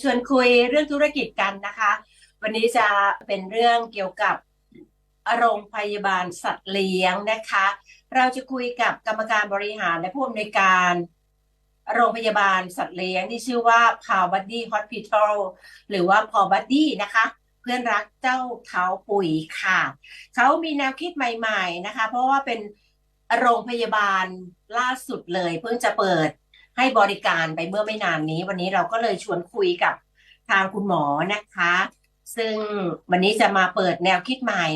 ชวนคุยเรื่องธุรกิจกันนะคะ วันนี้จะเป็นเรื่องเกี่ยวกับโรงพยาบาลสัตว์เลี้ยงนะคะ เราจะคุยกับกรรมการบริหารและผู้อำนวยการ โรงพยาบาลสัตว์เลี้ยงที่ชื่อว่า p a w b u d d y Hospital หรือว่า p a w b u d d y นะคะ เพื่อนรักเจ้าเท้าปุ๋ยค่ะ เขามีแนวคิดใหม่ ๆนะคะ เพราะว่าเป็นโรงพยาบาลล่าสุดเลย เพิ่งจะเปิด ให้บริการไปเมื่อไม่นานนี้ วันนี้เราก็เลยชวนคุยกับทางคุณหมอนะคะ ซึ่งวันนี้จะมาเปิดแนวคิดใหม่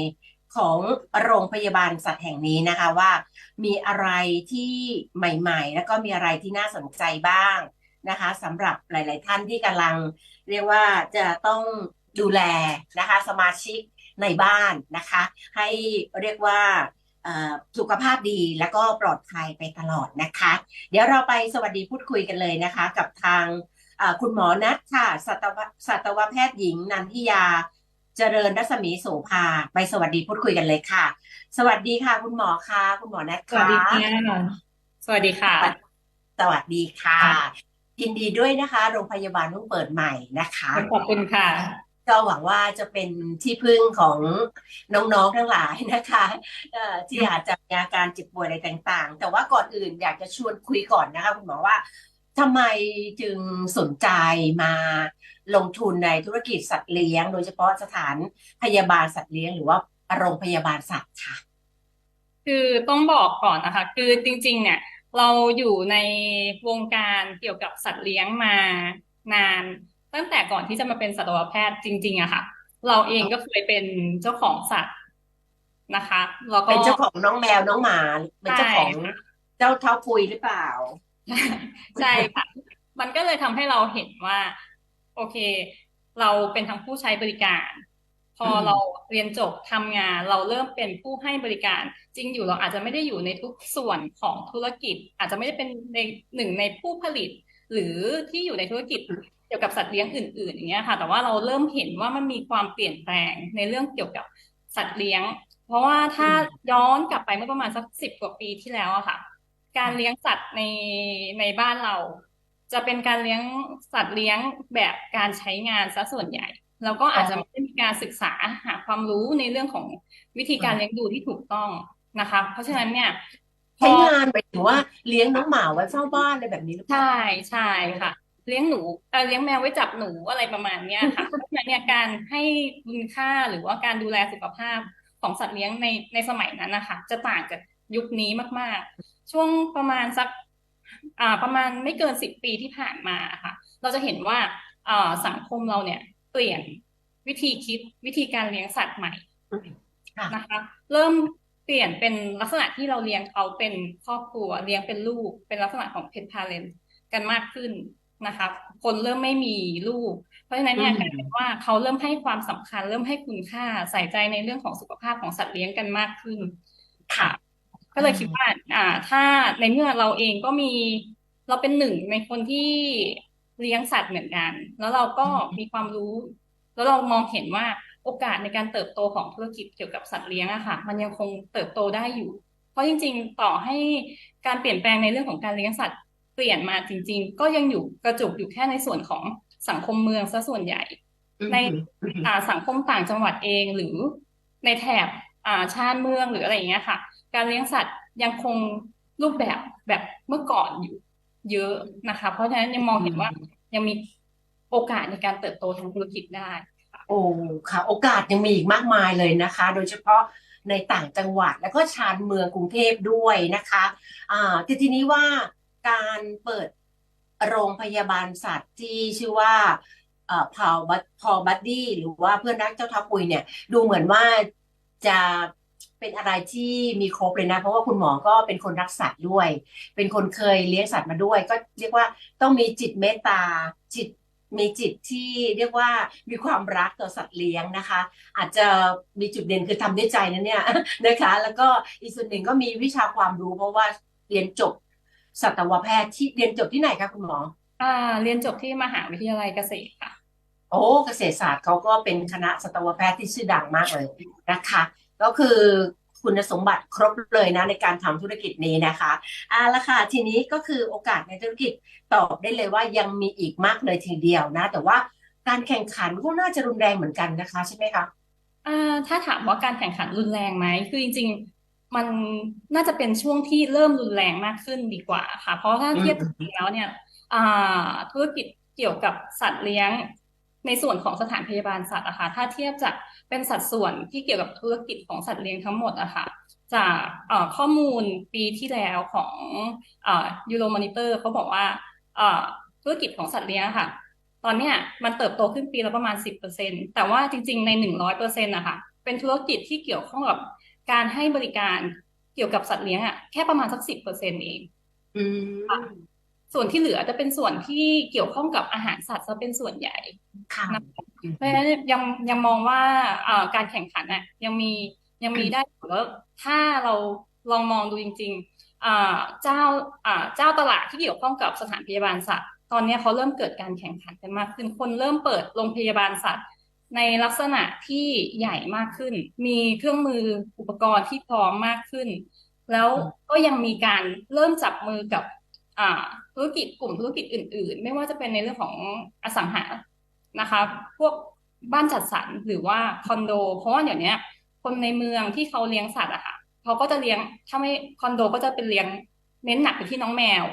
ของโรงพยาบาลสัตว์แห่งนี้นะคะว่า มีอะไรที่ใหม่ ๆ แล้วก็มีอะไรที่น่าสนใจบ้างนะคะสำหรับหลาย ๆ ท่านที่กำลัง เรียกว่าจะต้องดูแลนะคะ สมาชิกในบ้านนะคะ ให้เรียกว่า สุขภาพดีแล้วก็ปลอดภัยไปตลอดนะคะ เดี๋ยวเราไปสวัสดีพูดคุยกันเลยนะคะ กับทางเอ่อคุณหมอนัทค่ะสัตวสัตวแพทย์หญิง นันทิยา เจริญรัศมีโสภาไปสวัสดีพูดคุยกันเลยค่ะ สวัสดีค่ะ คุณหมอคะคุณหมอนัทสวัสคะดีค่ะสวัสดีค่ะสวัสดีค่ะค่ะยินดีด้วยนะคะ โรงพยาบาลเพิ่งเปิดใหม่นะคะ ขอบคุณค่ะ ก็หวังว่าจะเป็นที่พึ่งของน้องๆทั้งหลายนะคะที่อาจจะมีอาการเจ็บป่วยอะไรต่างๆ แต่ว่าก่อนอื่นอยากจะชวนคุยก่อนนะคะคุณหมอว่าทำไมจึงสนใจมาลงทุนในธุรกิจสัตว์เลี้ยง โดยเฉพาะสถานพยาบาลสัตว์เลี้ยง หรือว่าโรงพยาบาลสัตว์ค่ะ คือต้องบอกก่อนนะคะ คือจริง ๆ เนี่ย เราอยู่ในวงการเกี่ยวกับสัตว์เลี้ยงมานาน ตั้งแต่ก่อนที่จะมาเป็นสัตวแพทย์จริง ๆอะค่ะ เราเองก็เคยเป็นเจ้าของสัตว์นะคะแล้วก็เป็นเจ้าของน้องแมวน้องหมาเป็นเจ้าของใช่ค่ะเจ้าเท้าปุยหรือเปล่า ใช่ค่ะ มันก็เลยทำให้เราเห็นว่า โอเค เราเป็นทั้งผู้ใช้บริการ พออืมเราเรียนจบทำงาน เราเริ่มเป็นผู้ให้บริการ จริงอยู่เราอาจจะไม่ได้อยู่ในทุกส่วนของธุรกิจ อาจจะไม่ได้เป็นในหนึ่งในผู้ผลิต หรือที่อยู่ในธุรกิจ เกี่ยวกับสัตว์เลี้ยงอื่น ๆ อย่างเงี้ยค่ะ แต่ว่าเราเริ่มเห็นว่ามันมีความเปลี่ยนแปลงในเรื่องเกี่ยวกับสัตว์เลี้ยง เพราะว่าถ้าย้อนกลับไปเมื่อประมาณสักสิบกว่าปีที่แล้วอะค่ะ การเลี้ยงสัตว์ในในบ้านเรา จะเป็นการเลี้ยงสัตว์เลี้ยงแบบการใช้งานซะส่วนใหญ่แล้วก็อาจจะไม่ได้มีการศึกษาหาความรู้ในเรื่องของวิธีการเลี้ยงดูที่ถูกต้องนะคะ เพราะฉะนั้นเนี่ยพใช้องานไปถึงว่าเลี้ยงน้องหมาไว้เฝ้าบ้านอะไรแบบนี้หรือเปล่าใช่ใช่ค่ะ เลี้ยงหนูเอ่อเลี้ยงแมวไว้จับหนูอะไรประมาณเนี้ยค่ะเพราะฉะนั้นเนี่ยการให้คุณค่าหรือว่าการดูแลสุขภาพของสัตว์เลี้ยงในในสมัยนั้นนะคะจะต่างจากยุคนี้มากๆ ช่วงประมาณสักอ่าประมาณไม่เกินสิบปีที่ผ่านมาค่ะ เราจะเห็นว่าอ่าสังคมเราเนี่ยเปลี่ยนวิธีคิดวิธีการเลี้ยงสัตว์ใหม่ค่ะนะคะ เริ่มเปลี่ยนเป็นลักษณะที่เราเลี้ยงเขาเป็นครอบครัวเลี้ยงเป็นลูก เป็นลักษณะของเพ t พาเ e นกันมากขึ้น นะคะคนเริ่มไม่มีลูก เพราะฉะนั้นเนี่ยอืมกลายเป็นว่าเขาเริ่มให้ความสำคัญ เริ่มให้คุณค่าใส่ใจในเรื่องของสุขภาพของสัตว์เลี้ยงกันมากขึ้น ค่ะ ก็เลยคิดว่า อ่า ถ้าในเมื่อเราเองก็มีเราเป็นหนึ่งในคนที่เลี้ยงสัตว์เหมือนกัน แล้วเราก็มีความรู้ แล้วเรามองเห็นว่าโอกาสในการเติบโตของธุรกิจเกี่ยวกับสัตว์เลี้ยงอะค่ะ มันยังคงเติบโตได้อยู่ เพราะจริง ๆ ต่อให้การเปลี่ยนแปลงในเรื่องของการเลี้ยงสัตว์ เปลี่ยนมาจริง ๆ ก็ยังอยู่กระจุกอยู่แค่ในส่วนของสังคมเมืองซะส่วนใหญ่ ในอืมอ่าสังคมต่างจังหวัดเองหรือในแถบอ่าชาติเมืองหรืออะไรอย่างเงี้ยค่ะ การเลี้ยงสัตว์ยังคงรูปแบบแบบเมื่อก่อนอยู่ เยอะนะคะ เพราะฉะนั้นยังมองเห็นว่ายังมีโอกาสในการเติบโตทางธุรกิจได้ค่ะโอ้ค่ะ โอกาสยังมีอีกมากมายเลยนะคะ โดยเฉพาะในต่างจังหวัดแล้วก็ชานเมืองกรุงเทพด้วยนะคะอ่าแต่ทีนี้ว่า การเปิดโรงพยาบาลสัตว์ที่ชื่อว่าเอ่อพาวบัตพอบัดดี้หรือว่าเพื่อนรักเจ้าทัพปุยเนี่ย ดูเหมือนว่าจะเป็นอะไรที่มีครบเลยนะ เพราะว่าคุณหมอก็เป็นคนรักสัตว์ด้วย เป็นคนเคยเลี้ยงสัตว์มาด้วย ก็เรียกว่าต้องมีจิตเมตตาจิตมีจิตที่เรียกว่ามีความรักต่อสัตว์เลี้ยงนะคะ อาจจะมีจุดเด่นคือทำด้วยใจนะเนี่ยนะคะ แล้วก็อีกส่วนหนึ่งก็มีวิชาความรู้เพราะว่าเรียนจบ สัตวแพทย์ที่เรียนจบที่ไหนคะคุณหมออ่าเรียนจบที่มหาวิทยาลัยเกษตรค่ะ โอ้เกษตรศาสตร์เขาก็เป็นคณะสัตวแพทย์ที่ชื่อดังมากเลยนะคะ ก็คือคุณสมบัติครบเลยนะในการทำธุรกิจนี้นะคะเอาละค่ะทีนี้ก็คือโอกาสในธุรกิจตอบได้เลยว่ายังมีอีกมากเลยทีเดียวนะ แต่ว่าการแข่งขันก็น่าจะรุนแรงเหมือนกันนะคะใช่ไหมคะอ่าถ้าถามว่าการแข่งขันรุนแรงไหมคือจริงๆ มันน่าจะเป็นช่วงที่เริ่มรุนแรงมากขึ้นดีกว่าค่ะ เพราะถ้าเทียบจริงแล้วเนี่ยธุรกิจเกี่ยวกับสัตว์เลี้ยงในส่วนของสถานพยาบาลสัตว์อะค่ะถ้าเทียบจากเป็นสัดส่วนที่เกี่ยวกับธุรกิจของสัตว์เลี้ยงทั้งหมดอะค่ะจากข้อมูลปีที่แล้วของยูโรมอนิเตอร์เขาบอกว่าธุรกิจของสัตว์เลี้ยงค่ะ ตอนเนี้ยมันเติบโตขึ้นปีละประมาณสิบเปอร์เซ็นแต่ว่าจริง ๆ ในหนึ่งร้อยเปอร์เซ็นต์นะคะเป็นธุรกิจที่เกี่ยวข้องกับ การให้บริการเกี่ยวกับสัตว์เลี้ยงอะแค่ประมาณสักสิบเปอร์เซ็นต์เองอืมส่วนที่เหลือจะเป็นส่วนที่เกี่ยวข้องกับอาหารสัตว์ซะเป็นส่วนใหญ่ค่ะนะคะเพราะฉะนั้นยังยังมองว่าเอ่อการแข่งขันน่ะยังมียังมีได้อยู่แล้วถ้าเราลองมองดูจริงๆอ่าเจ้าอ่าเจ้าตลาดที่เกี่ยวข้องกับสถานพยาบาลสัตว์ ตอนนี้เขาเริ่มเกิดการแข่งขันกันมากขึ้นคนเริ่มเปิดโรงพยาบาลสัตว์ ในลักษณะที่ใหญ่มากขึ้น มีเครื่องมืออุปกรณ์ที่พร้อมมากขึ้น แล้วก็ยังมีการเริ่มจับมือกับอ่าธุรกิจกลุ่มธุรกิจอื่น ๆ ไม่ว่าจะเป็นในเรื่องของอสังหานะคะ พวกบ้านจัดสรรหรือว่าคอนโด เพราะว่าเดี๋ยวนี้คนในเมืองที่เขาเลี้ยงสัตว์อะค่ะเขาก็จะเลี้ยงถ้าไม่คอนโดก็จะเป็นเลี้ยง เน้นหนักไปที่น้องแมว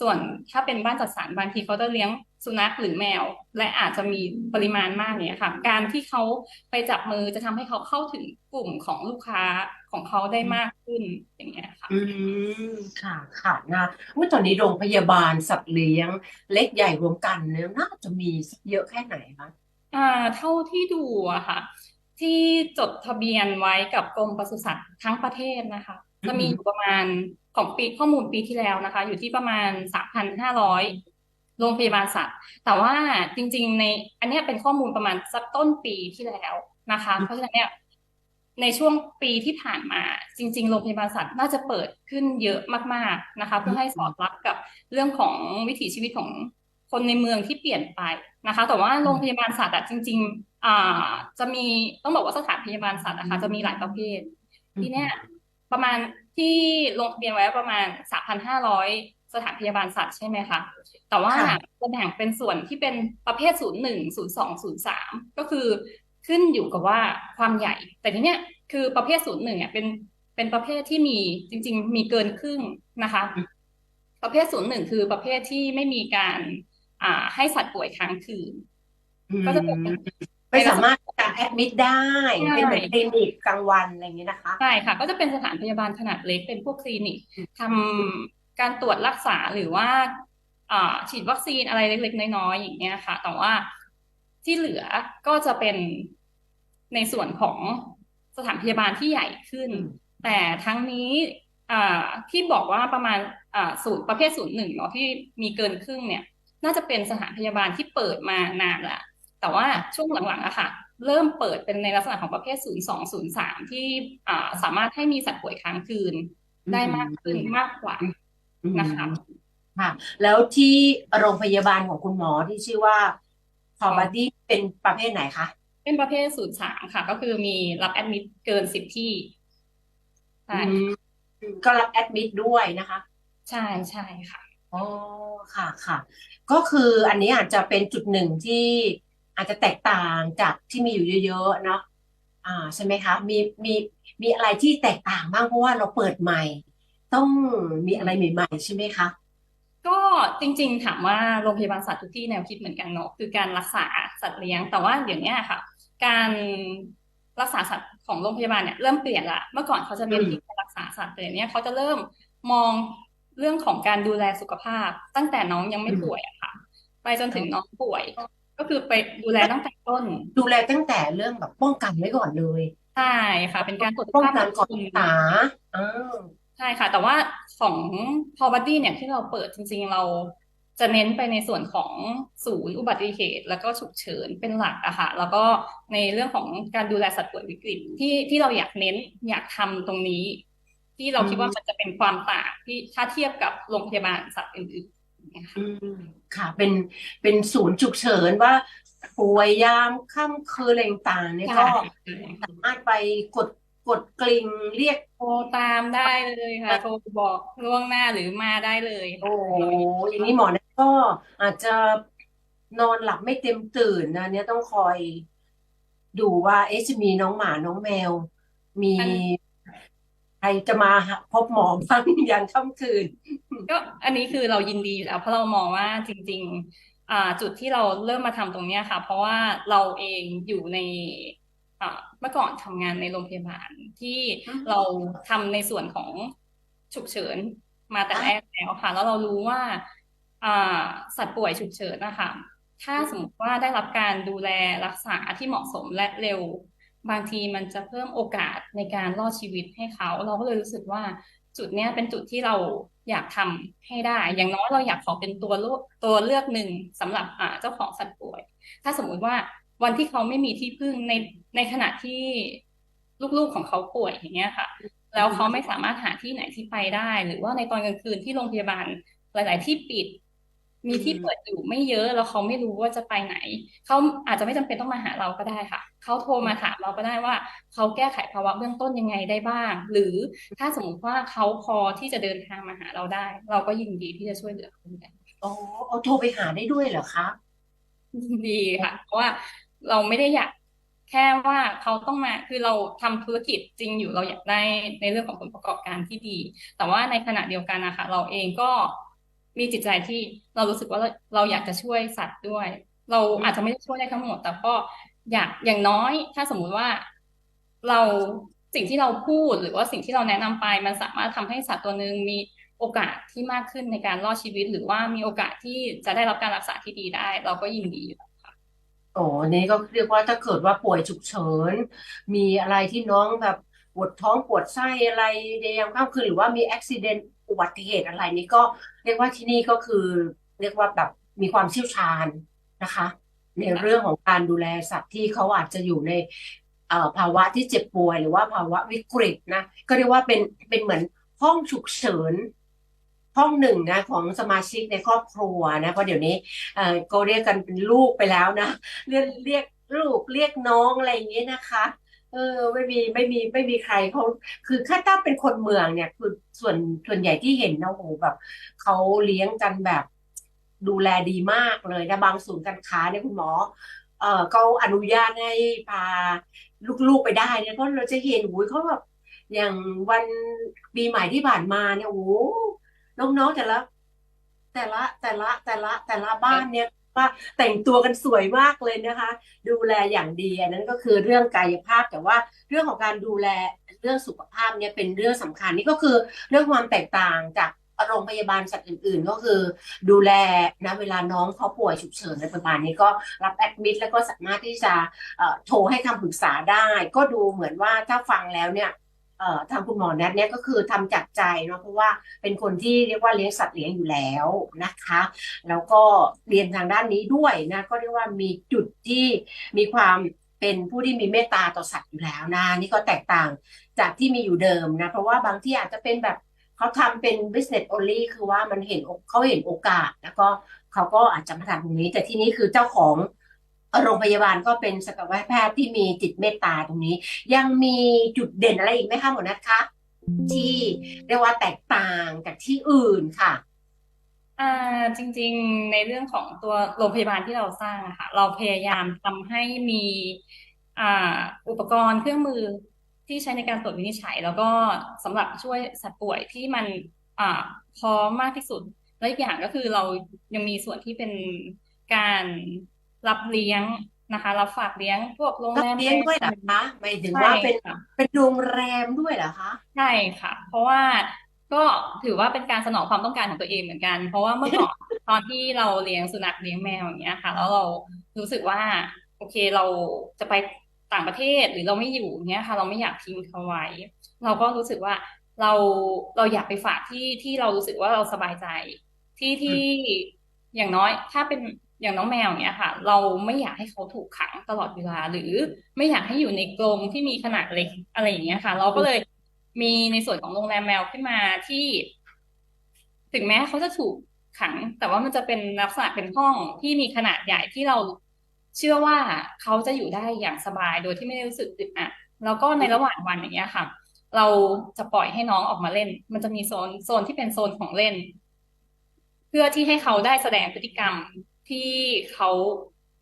ส่วนถ้าเป็นบ้านจัดสรรบางทีเขาจะเลี้ยงสุนัขหรือแมว และอาจจะมีปริมาณมากเนี่ยค่ะ การที่เขาไปจับมือจะทำให้เขาเข้าถึงกลุ่มของลูกค้าของเขาได้มากขึ้นอย่างเงี้ยค่ะ อืมค่ะค่ะนะว่าตอนนี้โรงพยาบาลสัตว์เลี้ยง เล็กใหญ่รวมกันเนี่ยน่าจะมีเยอะแค่ไหนคะอ่า เท่าที่ดูอะค่ะ ที่จดทะเบียนไว้กับกรมปศุสัตว์ทั้งประเทศนะคะ จะมีอยู่ประมาณ ของปีข้อมูลปีที่แล้วนะคะ อยู่ที่ประมาณสามพันห้าร้อยโรงพยาบาลสัตว์ แต่ว่าจริงๆ ในอันเนี้ยเป็นข้อมูลประมาณสักต้นปีที่แล้วนะคะ เพราะฉะนั้นเนี่ยในช่วงปีที่ผ่านมาจริง ๆ โรงพยาบาลสัตว์น่าจะเปิดขึ้นเยอะมากๆนะคะ เพื่อให้สอดรับกับเรื่องของวิถีชีวิตของคนในเมืองที่เปลี่ยนไปนะคะ แต่ว่าโรงพยาบาลสัตว์อะจริงๆอ่าจะมีต้องบอกว่าสถานพยาบาลสัตว์นะคะจะมีหลายประเภท ทีเนี้ยประมาณ ที่ลงทะเบียนไว้ประมาณ 3,500 สถานพยาบาลสัตว์ใช่ไหมคะ แต่ว่าค่ะจะแบ่งเป็นส่วนที่เป็นประเภท 01 02 03 ก็คือขึ้นอยู่กับว่าความใหญ่ แต่ทีเนี้ยคือประเภท 01เนี่ยเป็นเป็นประเภทที่มีจริง ๆ มีเกินครึ่งนะคะ ประเภท 01 คือประเภทที่ไม่มีการ อ่าให้สัตว์ป่วยค้างคืน ก็จะเป็น ไม่สามารถจะแอดมิดได้ใช่ เป็นเหมือนคลินิกกลางวันอะไรอย่างนี้นะคะ ใช่ค่ะ ก็จะเป็นสถานพยาบาลขนาดเล็กเป็นพวกคลินิกทำการตรวจรักษาหรือว่าอ่าฉีดวัคซีนอะไรเล็กๆน้อยๆอย่างเงี้ยค่ะ แต่ว่าที่เหลือก็จะเป็นในส่วนของสถานพยาบาลที่ใหญ่ขึ้น อืม แต่ทั้งนี้อ่าที่บอกว่าประมาณอ่าศูนย์ประเภทศูนย์หนึ่งเนาะที่มีเกินครึ่งเนี่ย น่าจะเป็นสถานพยาบาลที่เปิดมานานละ แต่ว่าช่วงหลังๆอะค่ะ เริ่มเปิดเป็นในลักษณะของประเภท 02 03 ที่อ่าสามารถให้มีสัตว์ป่วยค้างคืนได้มากขึ้นมากกว่าอืมนะคะค่ะ แล้วที่โรงพยาบาลของคุณหมอที่ชื่อว่าพอบัดดี้เป็นประเภทไหนคะ เป็นประเภท 03 ค่ะ ก็คือมีรับแอดมิดเกิน 10 ที่ใช่อืมก็รับแอดมิดด้วยนะคะ ใช่ใช่ค่ะอ๋อค่ะค่ะ ก็คืออันนี้อาจจะเป็นจุดหนึ่งที่ อาจจะแตกต่างจากที่มีอยู่เยอะๆเนาะอ่าใช่ไหมคะมีมีมีอะไรที่แตกต่างบ้างเพราะว่าเราเปิดใหม่ ต้องมีอะไรใหม่ๆใช่ไหมคะก็จริงๆถามว่าโรงพยาบาลสัตว์ทุกที่แนวคิดเหมือนกันเนาะคือการรักษาสัตว์เลี้ยง แต่ว่าเดี๋ยวเนี้ยค่ะ การรักษาสัตว์ของโรงพยาบาลเนี่ยเริ่มเปลี่ยนละเมื่อก่อนเขาจะเน้นที่การรักษาสัตว์แต่เดี๋ยวนี้เขาจะเริ่มมองเรื่องของการดูแลสุขภาพ ตั้งแต่น้องยังไม่ป่วยอะค่ะ ไปจนถึงน้องป่วย ก็คือไปดูแลตั้งแต่ต้น ดูแลตั้งแต่เรื่องแบบป้องกันไว้ก่อนเลยใช่ค่ะ เป็นการตรวจสุขป้องภาพกันก่อนคุณรักษาอ่าใช่ค่ะ แต่ว่าของพอบัดดี้เนี่ยที่เราเปิดจริง ๆ เราจะเน้นไปในส่วนของศูนย์อุบัติเหตุ แล้วก็ฉุกเฉินเป็นหลักอะค่ะ แล้วก็ในเรื่องของการดูแลสัตว์ป่วยวิกฤตที่ที่เราอยากเน้นอยากทำตรงนี้ ที่เราคิดว่ามันจะเป็นความต่างที่ถ้าเทียบกับโรงพยาบาลสัตว์อื่นๆอย่างเงี้ย ค่ะอืมค่ะ เป็นเป็นศูนย์ฉุกเฉินว่าป่วยยามค่ำคืนอะไรต่างๆเนี่ยก็ใช่สามารถไปกดกดกริ่งเรียก โทรตามได้เลยค่ะ โทรบอกล่วงหน้าหรือมาได้เลยโอ้ค่ะโหอย่างนี้หมอนะก็อาจจะนอนหลับไม่เต็มตื่นนะเนี่ยต้องคอยดูว่าเอ๊ะจะมีน้องหมาน้องแมว มีอัน ใครจะมาพบหมอบ้างยามค่ำคืน ก็อันนี้คือเรายินดีอยู่แล้วเพราะเรามองว่าจริงๆอ่าจุดที่เราเริ่มมาทำตรงเนี้ยค่ะ เพราะว่าเราเองอยู่ในเมื่อก่อนทำงานในโรงพยาบาลที่เราทำในส่วนของฉุกเฉินมาแต่แรกแล้วค่ะ แล้วเรารู้ว่าอ่าสัตว์ป่วยฉุกเฉินนะคะถ้าสมมติว่าได้รับการดูแลรักษาที่เหมาะสมและเร็ว บางทีมันจะเพิ่มโอกาสในการรอดชีวิตให้เขา เราก็เลยรู้สึกว่าจุดเนี้ยเป็นจุดที่เราอยากทำให้ได้ อย่างน้อยเราอยากขอเป็นตัวเลือกตัวเลือกหนึ่งสำหรับอ่าเจ้าของสัตว์ป่วย ถ้าสมมุติว่าวันที่เขาไม่มีที่พึ่งในในขณะที่ลูกๆของเขาป่วยอย่างเงี้ยค่ะ แล้วเขาไม่สามารถหาที่ไหนที่ไปได้ หรือว่าในตอนกลางคืนที่โรงพยาบาลหลาย ๆ ที่ปิด มีที่เปิดอยู่ไม่เยอะแล้วเขาไม่รู้ว่าจะไปไหน เขาอาจจะไม่จำเป็นต้องมาหาเราก็ได้ค่ะ เขาโทรมาถามเราก็ได้ว่า เขาแก้ไขภาวะเบื้องต้นยังไงได้บ้าง หรือถ้าสมมติว่าเขาพอที่จะเดินทางมาหาเราได้ เราก็ยินดีที่จะช่วยเหลือเขาได้โอ้เอาโทรไปหาได้ด้วยเหรอคะยินดีค่ะ เพราะว่าเราไม่ได้อยากแค่ว่าเขาต้องมาคือเราทำธุรกิจจริงอยู่เราอยากได้ในเรื่องของผลประกอบการที่ดี แต่ว่าในขณะเดียวกันนะคะเราเองก็ มีจิตใจที่เรารู้สึกว่าเราเราอยากจะช่วยสัตว์ด้วย เราอาจจะไม่ได้ช่วยได้ทั้งหมด แต่ก็อยากอย่างน้อยถ้าสมมุติว่าเราสิ่งที่เราพูดหรือว่าสิ่งที่เราแนะนำไปมันสามารถทำให้สัตว์ตัวหนึ่งมีโอกาสที่มากขึ้นในการรอดชีวิต หรือว่ามีโอกาสที่จะได้รับการรักษาที่ดีได้ เราก็ยินดีอยู่ค่ะโอ้นี่ก็เรียกว่าถ้าเกิดว่าป่วยฉุกเฉิน มีอะไรที่น้องแบบปวดท้องปวดไส้อะไรในยามค่ำคืนหรือว่ามีอุบิเหตุ อุบัติเหตุอะไรนี่ก็เรียกว่าที่นี่ก็คือเรียกว่าแบบมีความเชี่ยวชาญนะคะ ในเรื่องของการดูแลสัตว์ที่เขาอาจจะอยู่ในภาวะที่เจ็บป่วยหรือว่าภาวะวิกฤตนะก็เรียกว่าเป็นเป็นเหมือนห้องฉุกเฉินห้องหนึ่งนะของสมาชิกในครอบครัวนะเพราะเดี๋ยวนี้เออก็เรียกกันเป็นลูกไปแล้วนะเรียกเรียกลูกเรียกน้องอะไรอย่างเงี้ยนะคะ เออไม่มีไม่มีไม่มีใครเขาคือถ้าถ้าเป็นคนเมืองเนี่ยคือส่วนส่วนใหญ่ที่เห็นนะโอ้โหแบบเขาเลี้ยงกันแบบ ดูแลดีมากเลยนะบางศูนย์การค้าเนี่ยคุณหมอ เออเขาอนุญาตให้พาลูกๆไปได้เนี่ยเพราะเราจะเห็นโอ้ยเขาแบบอย่างวันปีใหม่ที่ผ่านมาเนี่ยโอ้โหน้องๆแต่ละ แต่ละแต่ละแต่ละแต่ละบ้านเนี่ย ว่าแต่งตัวกันสวยมากเลยนะคะ ดูแลอย่างดีอันนั้นก็คือเรื่องกายภาพแต่ว่าเรื่องของการดูแลเรื่องสุขภาพเนี่ยเป็นเรื่องสำคัญนี่ก็คือเรื่องความแตกต่างจากโรงพยาบาลสัตว์อื่น ๆ ก็คือ ดูแลนะเวลาน้องเขาป่วยฉุกเฉินอะไรประมาณนี้ก็รับแอดมิดแล้วก็สามารถที่จะโทรให้คำปรึกษาได้ ก็ดูเหมือนว่าถ้าฟังแล้วเนี่ย ทางคุณหมอแนทเนี่ยก็คือทำจากใจเนาะเพราะว่าเป็นคนที่เรียกว่าเลี้ยงสัตว์เลี้ยงอยู่แล้วนะคะ แล้วก็เรียนทางด้านนี้ด้วยนะก็เรียกว่ามีจุดที่มีความเป็นผู้ที่มีเมตตาต่อสัตว์อยู่แล้วนะนี่ก็แตกต่างจากที่มีอยู่เดิมนะเพราะว่าบางที่อาจจะเป็นแบบเขาทำเป็น business only คือว่ามันเห็นเขาเห็นโอกาส แล้วก็เขาก็อาจจะมาทำตรงนี้ แต่ที่นี้คือเจ้าของ โรงพยาบาลก็เป็นสัตวแพทย์ที่มีจิตเมตตาตรงนี้ ยังมีจุดเด่นอะไรอีกไหมคะหมอนัทคะที่เรียกว่าแตกต่างจากที่อื่นค่ะอ่าจริงๆในเรื่องของตัวโรงพยาบาลที่เราสร้างอะค่ะเราพยายามทำให้มีอ่าอุปกรณ์เครื่องมือที่ใช้ในการตรวจวินิจฉัย แล้วก็สำหรับช่วยสัตว์ป่วยที่มันอ่าพร้อมมากที่สุด และอีกอย่างก็คือเรายังมีส่วนที่เป็นการ รับเลี้ยงนะคะ รับฝากเลี้ยงพวกโรงรับแรมเลี้ยงด้วยเหรอคะหมายถึงใช่ว่าเป็นค่ะเป็นโรงแรมด้วยเหรอคะใช่ค่ะ เพราะว่าก็ถือว่าเป็นการสนองความต้องการของตัวเองเหมือนกัน เพราะว่าเมื่อก่อนตอนที่เราเลี้ยงสุนัขเลี้ยงแมวอย่างเงี้ยค่ะ แล้วเรารู้สึกว่า โอเคเราจะไปต่างประเทศหรือเราไม่อยู่เงี้ยค่ะ เราไม่อยากทิ้งเขาไว้ เราก็รู้สึกว่าเราเราอยากไปฝากที่ที่เรารู้สึกว่าเราสบายใจ ที่ที่อย่างน้อย ถ้าเป็น อย่างน้องแมวเนี้ยค่ะ เราไม่อยากให้เขาถูกขังตลอดเวลา หรือไม่อยากให้อยู่ในกรงที่มีขนาดเล็กอะไรอย่างเงี้ยค่ะ เราก็เลยมีในส่วนของโรงแรมแมวขึ้นมาที่ ถึงแม้เขาจะถูกขัง แต่ว่ามันจะเป็นลักษณะเป็นห้องที่มีขนาดใหญ่ที่เราเชื่อว่าเขาจะอยู่ได้อย่างสบายโดยที่ไม่ได้รู้สึกอึดอัดแล้วก็ในระหว่างวันอย่างเงี้ยค่ะ เราจะปล่อยให้น้องออกมาเล่น มันจะมีโซนโซนที่เป็นโซนของเล่น เพื่อที่ให้เขาได้แสดงพฤติกรรม ที่เขา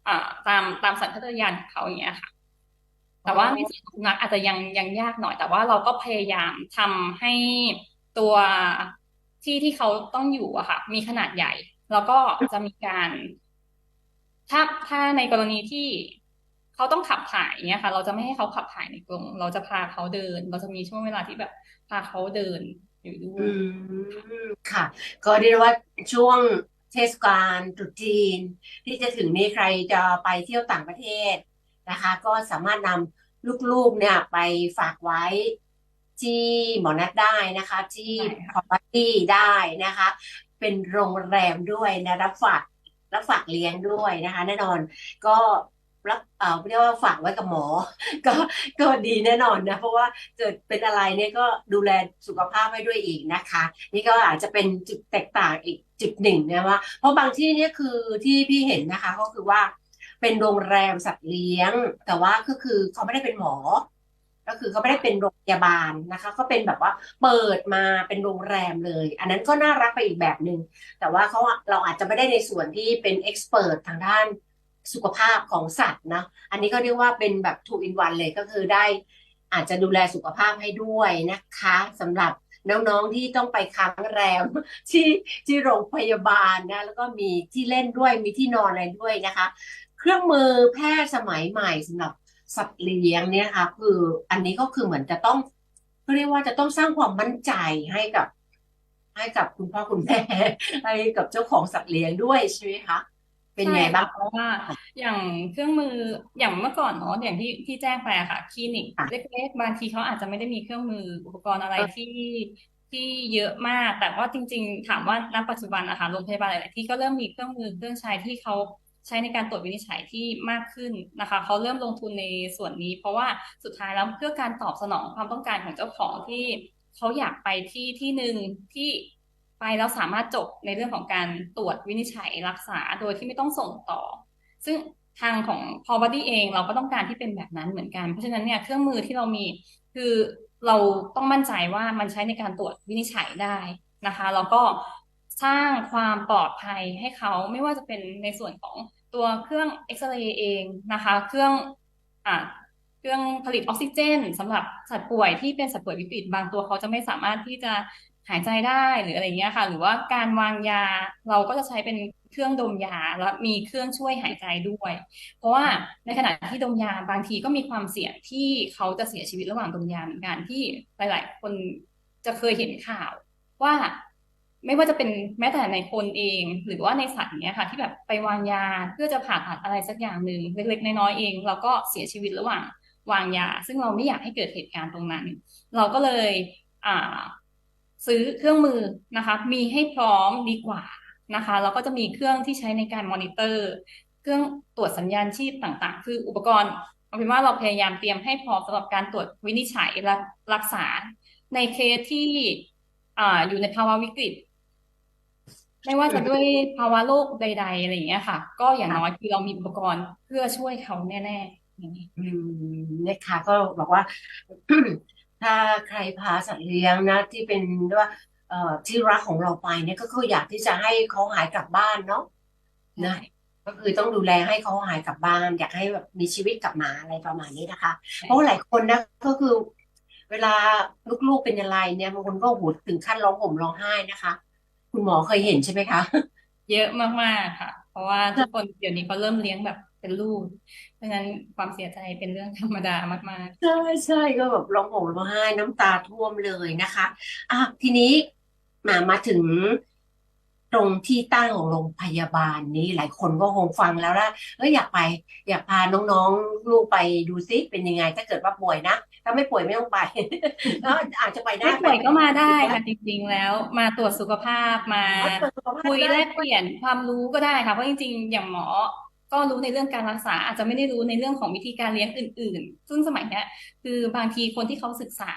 อ่าตามตามสัญชาตญาณของเขาอย่างเงี้ยค่ะ แต่ว่าในส่วนของสุนัขอาจจะยังยังยากหน่อย แต่ว่าเราก็พยายามทำให้ตัวที่ที่เขาต้องอยู่อะค่ะ มีขนาดใหญ่ แล้วก็จะมีการถ้าถ้าในกรณีที่เขาต้องขับถ่ายเงี้ยค่ะ เราจะไม่ให้เขาขับถ่ายในกรงเราจะพาเขาเดิน เราจะมีช่วงเวลาที่แบบพาเขาเดินอยู่ด้วอืยมค่ะ ก็เรียกได้ว่าช่วง เทศกาลตรุษจีน ที่จะถึงนี้ใครจะไปเที่ยวต่างประเทศนะคะ ก็สามารถนำลูกๆเนี่ยไปฝากไว้ที่หมอนัทได้นะคะ ที่ใช่ค่ะพอร์ตี้ได้นะคะ เป็นโรงแรมด้วยนะรับฝากรับฝากเลี้ยงด้วยนะคะ แน่นอนก็ รับเอ่อเรียกว่าฝากไว้กับหมอ ก็ก็ดีแน่นอนนะ เพราะว่าเกิดเป็นอะไรเนี่ยก็ดูแลสุขภาพให้ด้วยอีกนะคะ นี่ก็อาจจะเป็นจุดแตกต่างอีกจุดหนึ่งนะว่า เพราะบางที่เนี่ยคือที่พี่เห็นนะคะก็คือว่าเป็นโรงแรมสัตว์เลี้ยง แต่ว่าก็คือเขาไม่ได้เป็นหมอ ก็คือเขาไม่ได้เป็นโรงพยาบาลนะคะเขาเป็นแบบว่าเปิดมาเป็นโรงแรมเลย อันนั้นก็น่ารักไปอีกแบบหนึ่งแต่ว่าเขาเราอาจจะไม่ได้ในส่วนที่เป็นเอ็กซ์เพรสทางด้าน สุขภาพของสัตว์นะอันนี้ก็เรียกว่าเป็นแบบ two in one เลยก็คือได้อาจจะดูแลสุขภาพให้ด้วยนะคะสำหรับน้องๆที่ต้องไปค้างแรมที่ที่โรงพยาบาลนะแล้วก็มีที่เล่นด้วยมีที่นอนอะไรด้วยนะคะ เครื่องมือแพทย์สมัยใหม่สำหรับสัตว์เลี้ยงเนี่ยค่ะคืออันนี้ก็คือเหมือนจะต้องเรียกว่าจะต้องสร้างความมั่นใจให้กับ ให้กับคุณพ่อคุณแม่ให้กับเจ้าของสัตว์เลี้ยงด้วยใช่ไหมคะ เป็นใช่ไงบ้าค่ะงเพราะว่าอย่างเครื่องมืออย่างเมื่อก่อนเนาะอย่างที่ที่แจ้งไปอะค่ะคลินิกค่ะเล็กๆบางทีเขาอาจจะไม่ได้มีเครื่องมืออุปกรณ์อะไรเออที่ที่เยอะมาก แต่ว่าจริง ๆ ถามว่าณปัจจุบันนะคะโรงพยาบาลหลายๆที่ก็เริ่มมีเครื่องมือเครื่องใช้ที่เขาใช้ในการตรวจวินิจฉัยที่มากขึ้นนะคะเขาเริ่มลงทุนในส่วนนี้ เพราะว่าสุดท้ายแล้วเพื่อการตอบสนองความต้องการของเจ้าของที่เขาอยากไปที่ที่หนึ่งที่ ไปแล้วสามารถจบในเรื่องของการตรวจวินิจฉัยรักษาโดยที่ไม่ต้องส่งต่อ ซึ่งทางของ p o b o d y เองเราก็ต้องการที่เป็นแบบนั้นเหมือนกัน เพราะฉะนั้นเนี่ยเครื่องมือที่เรามีคือเราต้องมั่นใจว่ามันใช้ในการตรวจวินิจฉัยได้นะคะแล้วก็สร้างความปลอดภัยให้เขาไม่ว่าจะเป็นในส่วนของตัวเครื่องเอ็กซเรย์เองนะคะ เครื่องอ่าเครื่องผลิตออกซิเจนสำหรับสัตว์ป่วยที่เป็นสัตว์ป่วยวิกฤตบางตัวเขาจะไม่สามารถที่จะ หายใจได้หรืออะไรเงี้ยค่ะ หรือว่าการวางยาเราก็จะใช้เป็นเครื่องดมยาแล้วมีเครื่องช่วยหายใจด้วย เพราะว่าในขณะที่ดมยาบางทีก็มีความเสี่ยงที่เขาจะเสียชีวิตระหว่างดมยาเหมือนกันที่หลาย ๆ คนจะเคยเห็นข่าวว่าไม่ว่าจะเป็นแม้แต่ในคนเอง หรือว่าในสัตว์เนี้ยค่ะ ที่แบบไปวางยาเพื่อจะผ่าตัดอะไรสักอย่างหนึ่งเล็กๆน้อยๆเองเราก็เสียชีวิตระหว่างวางยา ซึ่งเราไม่อยากให้เกิดเหตุการณ์ตรงนั้น เราก็เลยอ่า ซื้อเครื่องมือนะคะ มีให้พร้อมดีกว่านะคะแล้วก็จะมีเครื่องที่ใช้ในการมอนิเตอร์ เครื่องตรวจสัญญาณชีพต่างๆ คืออุปกรณ์เอาเป็นว่าเราพยายามเตรียมให้พร้อมสำหรับการตรวจวินิจฉัยและรักษา ในเคสที่อ่าอยู่ในภาวะวิกฤต ไม่ว่าจะด้วยภาวะโรคใด ๆ อะไรอย่างเงี้ยค่ะ ก็อย่างน้อยคือเรามีอุปกรณ์เพื่อช่วยเขาแน่ๆอย่างนี้อืมนะคะก็บอกว่า ถ้าใครพาสัตว์เลี้ยงนะ ที่เป็นว่าเอ่อที่รักของเราไปเนี่ยก็คืออยากที่จะให้เขาหายกลับบ้านเนาะนะก็คือต้องดูแลให้เขาหายกลับบ้าน อยากให้แบบมีชีวิตกลับมาอะไรประมาณนี้นะคะ เพราะว่าหลายคนนะก็คือ เวลาลูกๆเป็นอะไรเนี่ยบางคนก็โหถึงขั้นร้องห่มร้องไห้นะคะ คุณหมอเคยเห็นใช่ไหมคะ เยอะมากๆค่ะ เพราะว่าทุกคนเดี๋ยวนี้เขาเริ่มเลี้ยงแบบ เป็นลูก เพราะฉะนั้นความเสียใจเป็นเรื่องธรรมดามากใช่ใช่ก็แบบร้องห่มร้องไห้น้ำตาท่วมเลยนะคะอะทีนี้มามาถึงตรงที่ตั้งของโรงพยาบาลนี้หลายคนก็คงฟังแล้วละเอออยากไป อยากพาน้องๆลูกไปดูซิเป็นยังไง ถ้าเกิดว่าป่วยนะ ถ้าไม่ป่วยไม่ต้องไปก็อาจจะไปๆได้ไม่ป่วยก็มาได้ค่ะจริง ๆ แล้ว มาตรวจสุขภาพมาอ๋อตรวจสุขภาพคุยได้แลกเปลี่ยนความรู้ก็ได้ค่ะเพราะจริง ๆ อย่างหมอ ก็รู้ในเรื่องการรักษาอาจจะไม่ได้รู้ในเรื่องของวิธีการเลี้ยงอื่น ๆ ซึ่งสมัยเนี้ยคือบางทีคนที่เขาศึกษา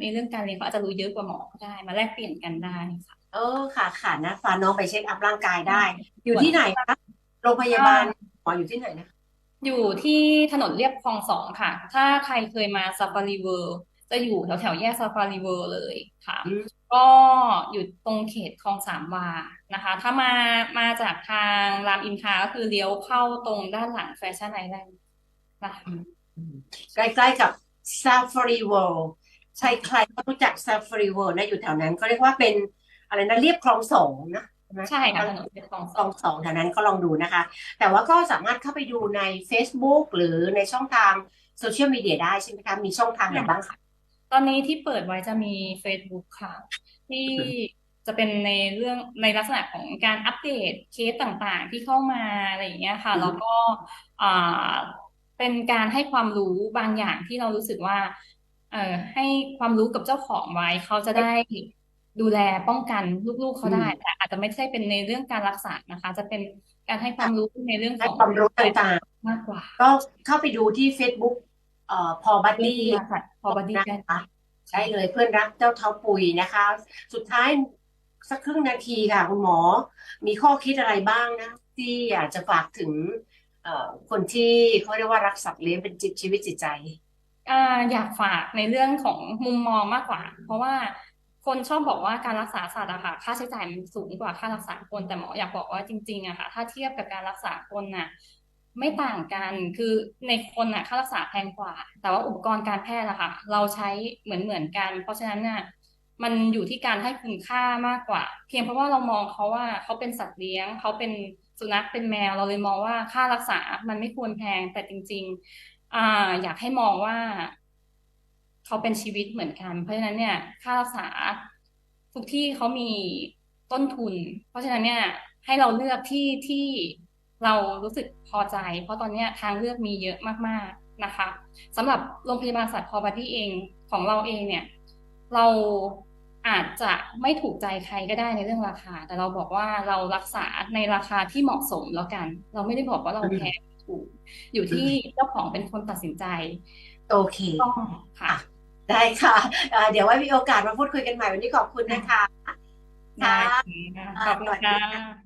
ในเรื่องการเลี้ยงเขาอาจจะรู้เยอะกว่าหมอก็ได้มาแลกเปลี่ยนกันได้ค่ะเออค่ะค่ะนะพาน้องไปเช็คอัพร่างกายได้ อยู่ที่ไหนคะโรงพยาบาลหมออยู่ที่ไหนนะอยู่ที่ถนนเลียบคลองสองค่ะ ถ้าใครเคยมาซาฟารีเวิลด์จะอยู่แถวแถวแยกซาฟารีเวิลด์เลยค่ะอืม ก็อยู่ตรงเขตคลองสามวานะคะ ถ้ามามาจากทางรามอินทราก็คือเลี้ยวเข้าตรงด้านหลังแฟชั่นไอแลนด์นะคะใกล้ๆกับ Safari World ใช่ใครก็รู้จัก Safari World นะอยู่แถวนั้นก็เรียกว่าเป็นอะไรนะเรียบคลองสองนะใช่ไหมใช่ค่ะถนนเลียบคลองคสลอองงสองแถวนั้นก็ลองดูนะคะ แต่ว่าก็สามารถเข้าไปดูใน Facebook หรือในช่องทางโซเชียลมีเดียได้ใช่ไหมคะมีช่องทางไหนบ้างคะ ตอนนี้ที่เปิดไว้จะมี Facebook ค่ะ ที่จะเป็นในเรื่องในลักษณะของการอัปเดตเคสต่างๆ ที่เข้ามาอะไรอย่างเงี้ยค่ะอืมแล้วก็อ่าเป็นการให้ความรู้บางอย่างที่เรารู้สึกว่า เอ่อให้ความรู้กับเจ้าของไว้ เขาจะได้ดูแลป้องกันลูกๆเขาได้แต่อาจจะไม่ใช่เป็นในเรื่องการรักษานะคะ จะเป็นการให้ความรู้ในเรื่องขให้องความรู้ต่างมากกว่าๆก็เข้าไปดูที่ Facebook เอ่อ พอบัดเรื่องดี้ยาสัตว์พอบอดี้นะได้คะใช่เลยเพื่อนรักเจ้าเท้าปุยนะคะ สุดท้ายสักครึ่งนาทีค่ะ คุณหมอ มีข้อคิดอะไรบ้างนะ ที่อยากจะฝากถึงเอ่อคนที่เขาเรียกว่ารักสัตว์เลี้ยงเป็นจิตชีวิตจิตใจอ่าอยากฝากในเรื่องของมุมมองมากกว่า เพราะว่าคนชอบบอกว่าการรักษาสัตว์อะค่ะ ค่าใช้จ่ายมันสูงกว่าค่ารักษาคนแต่หมออยากบอกว่าจริงๆอะค่ะ ถ้าเทียบกับการรักษาคนน่ะ ไม่ต่างกันคือในคนน่ะค่ารักษาแพงกว่า แต่ว่าอุปกรณ์การแพทย์อะคะเราใช้เหมือนเหมือนกัน เพราะฉะนั้นน่ะมันอยู่ที่การให้คุณค่ามากกว่า เพียงเพราะว่าเรามองเขาว่าเขาเป็นสัตว์เลี้ยง เขาเป็นสุนัขเป็นแมวเราเลยมองว่าค่ารักษามันไม่ควรแพงแต่จริง ๆ อ่า อยากให้มองว่า เขาเป็นชีวิตเหมือนกัน เพราะฉะนั้นเนี่ย ค่ารักษาทุกที่เขามีต้นทุน เพราะฉะนั้นเนี่ย ให้เราเลือกที่ที่ เรารู้สึกพอใจ เพราะตอนเนี้ยทางเลือกมีเยอะมากๆนะคะสำหรับโรงพยาบาลสัตว์พอบัดดี้เองของเราเองเนี่ย เราอาจจะไม่ถูกใจใครก็ได้ในเรื่องราคา แต่เราบอกว่าเรารักษาในราคาที่เหมาะสมแล้วกัน เราไม่ได้บอกว่าเราแพงหรือถูก อยู่ที่เจ้าของเป็นคนตัดสินใจ โอเคต้องค่ะ ได้ค่ะเอ่อเดี๋ยวไว้มีโอกาสมาพูดคุยกันใหม่วันนี้ขอบคุณนะคะได้ค่ะค่ะขอบคุณค่ะ